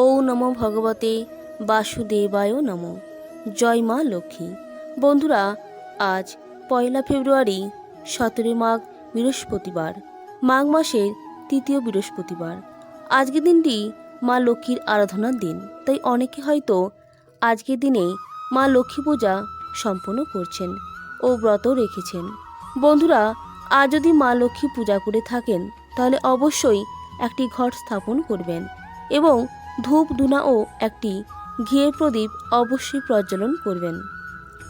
ও নম ভগবতে বাসুদেবায় নম। জয় মা লক্ষ্মী। বন্ধুরা, আজ পয়লা ফেব্রুয়ারি, সতেরোই মাঘ বৃহস্পতিবার, মাঘ মাসের তৃতীয় বৃহস্পতিবার। আজকের দিনটি মা লক্ষ্মীর আরাধনার দিন, তাই অনেকে হয়তো আজকের দিনে মা লক্ষ্মী পূজা সম্পন্ন করছেন ও ব্রত রেখেছেন। বন্ধুরা, আজ যদি মা লক্ষ্মী পূজা করে থাকেন, তাহলে অবশ্যই একটি ঘট স্থাপন করবেন এবং ধূপ ধুনা ও একটি ঘিয়ের প্রদীপ অবশ্যই প্রজ্বলন করবেন।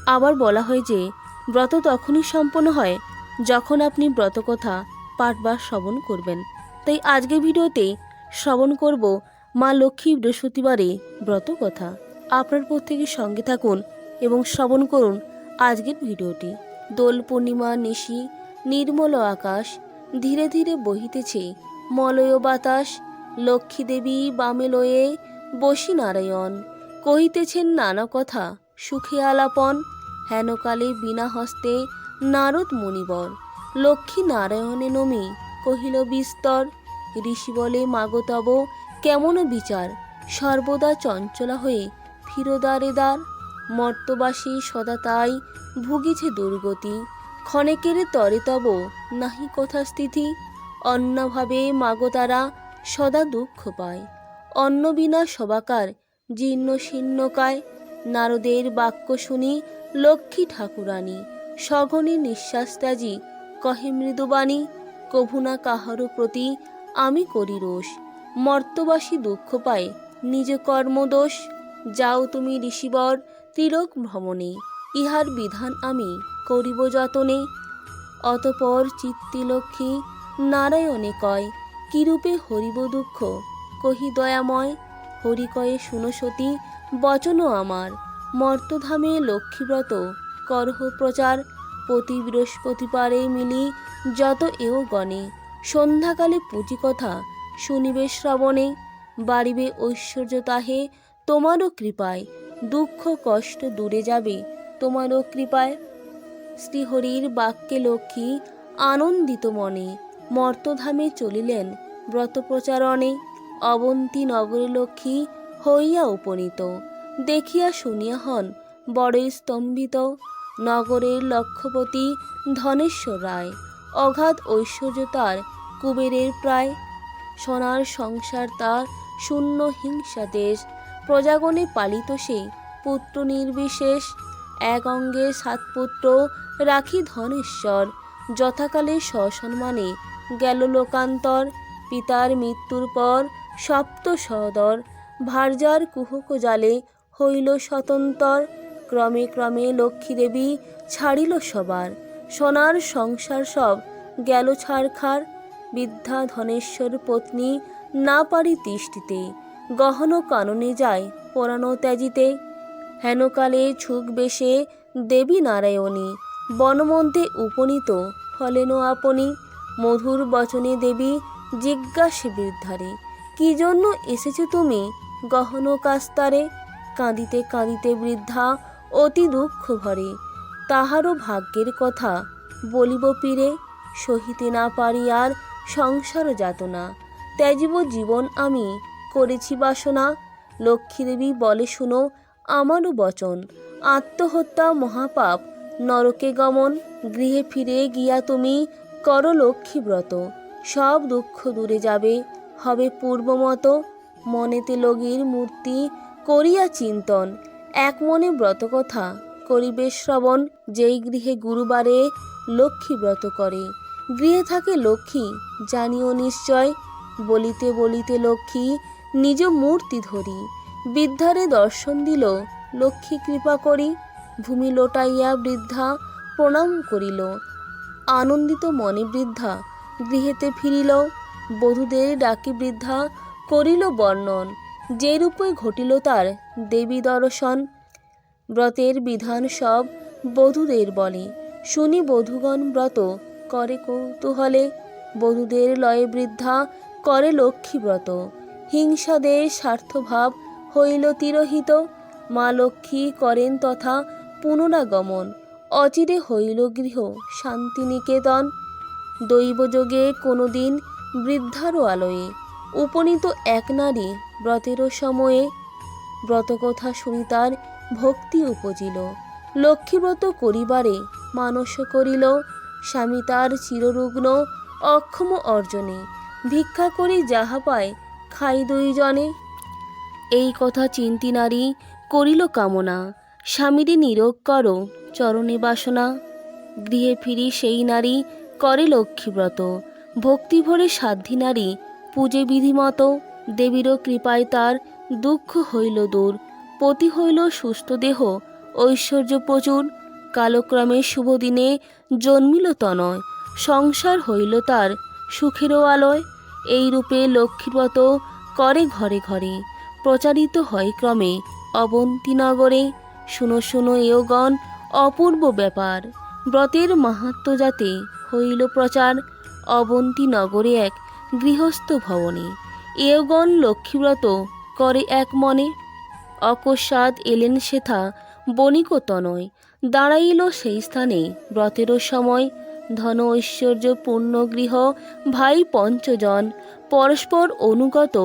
আবার বলা হয় যে, ব্রত তখনই সম্পন্ন হয় যখন আপনি ব্রতকথা, পাঠ বা শ্রবণ করবেন। তাই আজকের ভিডিওতে শ্রবণ করব মা লক্ষ্মী বৃহস্পতিবারে ব্রত কথা আপনার প্রত্যেকের সঙ্গে থাকুন এবং শ্রবণ করুন আজকের ভিডিওটি। দোল পূর্ণিমা, নিশি, নির্মল আকাশ, ধীরে ধীরে বহিতেছে মলয় বাতাস লক্ষ্মী দেবী বামে লয়ে বসি নারায়ণ কহিতেছেন, নানা কথা, সুখে আলাপন, হেনকালে বিনা হস্তে নারদ মুনিবর লক্ষ্মী নারায়ণে নমি, কহিল, বিস্তর, ঋষি বলে মাগতব কেমন বিচার? সর্বদা চঞ্চলা হয়ে ফিরোদারে দ্বার। মর্তবাসী সদা তাই ভুগিছে দুর্গতি। ক্ষণেকের তরে তব নাহি কথা স্থিতি। অন্যভাবে মাগো তারা সদা দুঃখ পায়। অন্ন বিনা সবাকার জীর্ণ শীর্ণকায় নারদের বাক্য শুনি লক্ষ্মী ঠাকুরানী। সঘনে নিঃশ্বাস ত্যাজি, কহে মৃদুবাণী কভুনা কাহারও প্রতি আমি করি রোষ। মর্তবাসী দুঃখ পায়, নিজ কর্মদোষ যাও তুমি ঋষিবর, তিলক ভ্রমণে। ইহার বিধান আমি করিব যতনে। অতপর চিত্তিলক্ষ্মী নারায়ণে কয় কিরূপে হরিব দুঃখ কহি, দয়াময় হরি কয়ে শুনসতী বচন আমার। মর্তধামে লক্ষ্মীব্রত, করহ প্রচার, প্রতি বৃহস্পতিবারে মিলি যত এও গণে। সন্ধ্যাকালে পুঁজি কথা শুনিবে শ্রবণে, বাড়িবে ঐশ্বর্য তাহে, তোমারও কৃপায়। দুঃখ কষ্ট দূরে যাবে, তোমারও কৃপায়। শ্রীহরির বাক্যে লক্ষ্মী আনন্দিত মনে। মর্তধামে চলিলেন ব্রতপ্রচারণে অবন্তী নগরে লক্ষ্মী হইয়া উপনীত। দেখিয়া শুনিয়া হন বড়ই স্তম্ভিত নগরের লক্ষ্যপতি ধনেশ্বর রায়। অগাধ ঐশ্বর্য তার কুবেরের প্রায়। সোনার সংসার তার শূন্য হিংসা দেশ। প্রজাগণে পালিত সে পুত্র নির্বিশেষ। এক অঙ্গে সাত পুত্র রাখি ধনেশ্বর। যথাকালে সসম্মানে গেল লোকান্তর। পিতার মৃত্যুর পর সপ্ত সহদর ভার্যার কুহক জালে হইল স্বতন্তর। ক্রমে ক্রমে লক্ষ্মী দেবী ছাড়িল সবার। সোনার সংসার সব গেল ছাড়খার বৃদ্ধা ধনেশ্বর পত্নী না পারি তিষ্ঠিতে। গহন কাননে যায় পরানো ত্যাজিতে। হেনকালে ছুক বেশে দেবী নারায়ণী। বনমধ্যে উপনীত হলেন আপনি। মধুর বচনে দেবী জিজ্ঞাসে বৃদ্ধারে কি জন্য এসেছ তুমি গহন কাস্তারে কাঁদিতে কাঁদিতে বৃদ্ধা অতি দুঃখ ভরে। তাহারও ভাগ্যের কথা বলিব পীরে, সহিতে না পারি আর সংসার যাতনা। ত্যাজিব জীবন আমি করেছি বাসনা। লক্ষ্মীদেবী বলে শুনো আমারও বচন। আত্মহত্যা মহাপাপ, নরকে গমন, গৃহে ফিরে গিয়া তুমি কর লক্ষ্মী ব্রত সব দুঃখ দূরে যাবে, হবে পূর্বমত। মনেতে লগীর মূর্তি করিয়া চিন্তন। এক মনে ব্রত কথা করিবে শ্রবণ, যেই গৃহে গুরুবারে লক্ষ্মী ব্রত করে। গৃহে থাকে লক্ষ্মী, জানিও নিশ্চয়, বলিতে বলিতে লক্ষ্মী নিজ মূর্তি ধরি। বৃদ্ধারে দর্শন দিল, লক্ষ্মী কৃপা করি। ভূমি লোটাইয়া বৃদ্ধা প্রণাম করিল। আনন্দিত মনে বৃদ্ধা, গৃহেতে ফিরিল বধূদের ডাকি বৃদ্ধা করিল বর্ণন, যে রূপে ঘটিল তার দেবী দর্শন। ব্রতের বিধান সব বধূদের বলে। শুনি বধূগণ ব্রত করে কৌতূহলে। বধূদের লয়ে বৃদ্ধা করে লক্ষ্মী ব্রত। হিংসাদের স্বার্থভাব হইল তিরোহিত। মা লক্ষ্মী করেন তথা পুনরাগমন। অচিরে হইল গৃহ, শান্তিনিকেতন। দৈবযোগে কোনোদিন বৃদ্ধারও আলোয়ে, উপনীত এক নারী ব্রতেরও সময়ে ব্রতকথা শুনি তার ভক্তি উপজিল। লক্ষ্মীব্রত করিবারে মানস করিল, স্বামী তার চিররুগ্ন অক্ষম অর্জনে। ভিক্ষা করি যাহা পায় খাই দুইজনে। এই কথা চিন্তি নারী করিল কামনা। স্বামীরে নিরোগ কর। চরণে বাসনা। গৃহে ফিরি সেই নারী, করে লক্ষ্মীব্রত ভক্তি ভরে সাধ্যী নারী, পূজে বিধিমত। দেবীরও কৃপায় তার দুঃখ হইল দূর। পতি হইল সুস্থ দেহ, ঐশ্বর্য প্রচুর। কালক্রমে শুভ দিনে জন্মিল তনয়। সংসার হইল তার সুখেরও আলয়। এই রূপে লক্ষ্মীব্রত করে ঘরে ঘরে। প্রচারিত হয় ক্রমে অবন্তীনগরে শুনো শুনো এওগণ অপূর্ব ব্যাপার। ব্রতের মাহাত্ম যাতে হইল প্রচার অবন্তী নগরে এক গৃহস্থ ভবনে। এওগণ লক্ষ্মীব্রত করে এক মনে। অকস্মাৎ এলেন সেথা বণিক তনয় দাঁড়াইল সেই স্থানে ব্রতেরও সময়। ধন ঐশ্বর্য পূর্ণ গৃহ, ভাই পঞ্চজন, পরস্পর অনুগত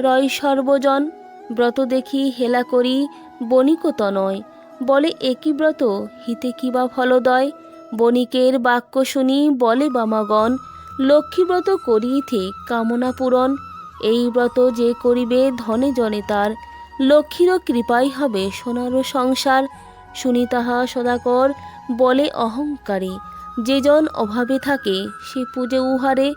রয় সর্বজন ব্রত দেখি হেলা করি বণিক তনয় বলে একই ব্রত? হিতে কিবা ফলদয়? বণিকের বাক্য শুনি, বলে, বামাগণ লক্ষ্মীব্রত করিইথে কামনা পূরণ। এই ব্রত যে করিবে ধনে জনে তার। লক্ষ্মীরও কৃপাই হবে সোনারও সংসার। শুনি তাহা সদাকর, বলে, অহংকারে, যে জন অভাবে থাকে, সে পূজে উহারে।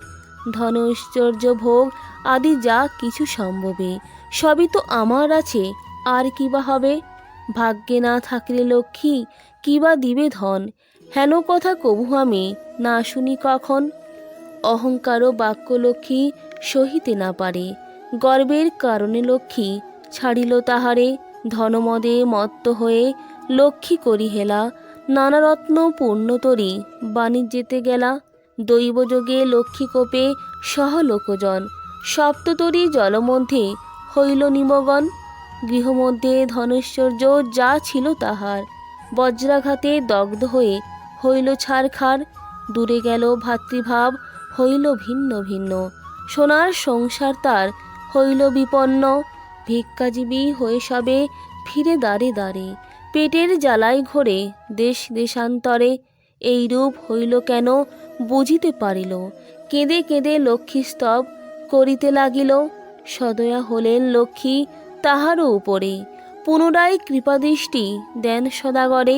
ধন ঐশ্বর্য ভোগ আদি যা কিছু সম্ভবে, সবই তো আমার আছে, আর কিবা হবে? ভাগ্যে না থাকলে লক্ষ্মী কিবা দিবে ধন? হেন কথা কবু আমি না শুনি কখন? অহংকারও বাক্য লক্ষ্মী সহিতে না পারে। গর্বের কারণে লক্ষ্মী ছাড়িল তাহারে। ধনমদে মত্ত হয়ে লক্ষ্মী করি হেলা নানা রত্ন পূর্ণতরী বাণিজ্যেতে গেলা। দৈবযোগে লক্ষ্মী কোপে সহ লোকজন সপ্ততরী জলমধ্যে হইল নিমগন। গৃহমধ্যে ধনৈশ্বর্য যা ছিল তাহার। বজ্রাঘাতে দগ্ধ হয়ে হইল ছারখার, দূরে গেল ভাতৃভাব, হইল ভিন্ন ভিন্ন। সোনার সংসার তার, হইল বিপন্ন। ভিক্ষাজীবী হয়ে সবে ফিরে দাঁড়ে দাঁড়ে পেটের জ্বালাই ঘোরে দেশ দেশান্তরে এই রূপ হইল কেন বুঝিতে পারিল। কেঁদে কেঁদে লক্ষ্মী স্তব করিতে লাগিল। সদয়া হলেন লক্ষ্মী তাহারও উপরে। পুনরায় কৃপাদৃষ্টি দেন সদাগরে।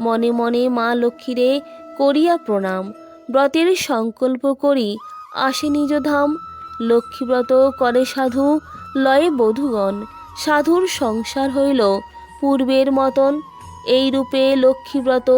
মনে মনে মা লক্ষ্মীরে করিয়া প্রণাম। ব্রতের সংকল্প করি, আসে নিজ ধাম লক্ষ্মীব্রত করে সাধু, লয়ে বধূগণ। সাধুর সংসার হইল পূর্বের মতন। এই রূপে লক্ষ্মীব্রত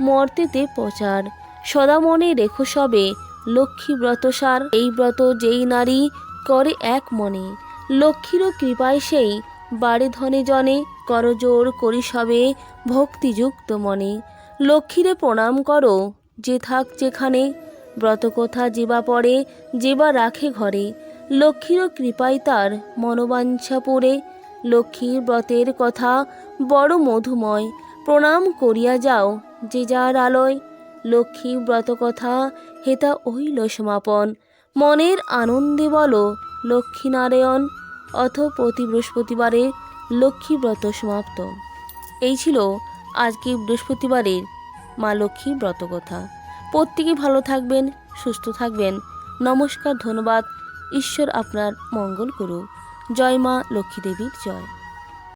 মর্তেতে প্রচার। সদা মনে রেখো সবে লক্ষ্মীব্রত সার এই ব্রত যেই নারী করে এক মনে। লক্ষ্মীরও কৃপায় সেই। বাড়ে ধনে জনে করজোর করি সবে ভক্তিযুক্ত মনে। লক্ষ্মীরে প্রণাম করো, যে থাক যেখানে। ব্রত ব্রতকথা যেবা পড়ে, যেবা রাখে ঘরে। লক্ষ্মীরও কৃপায় তার মনোবাঞ্ছা পুরে লক্ষ্মীর ব্রতের কথা বড় মধুময়। প্রণাম করিয়া যাও যে যার আলোয়। লক্ষ্মী ব্রত কথা হেতা হইল সমাপন। মনের আনন্দে বলো লক্ষ্মীনারায়ণ অথ প্রতি বৃহস্পতিবারে লক্ষ্মী ব্রত সমাপ্ত। এই ছিল আজকে বৃহস্পতিবারের মা লক্ষ্মী ব্রত কথা প্রত্যেকে ভালো থাকবেন, সুস্থ থাকবেন। নমস্কার, ধন্যবাদ। ঈশ্বর আপনার মঙ্গল করুক। জয় মা লক্ষ্মী দেবীর জয়।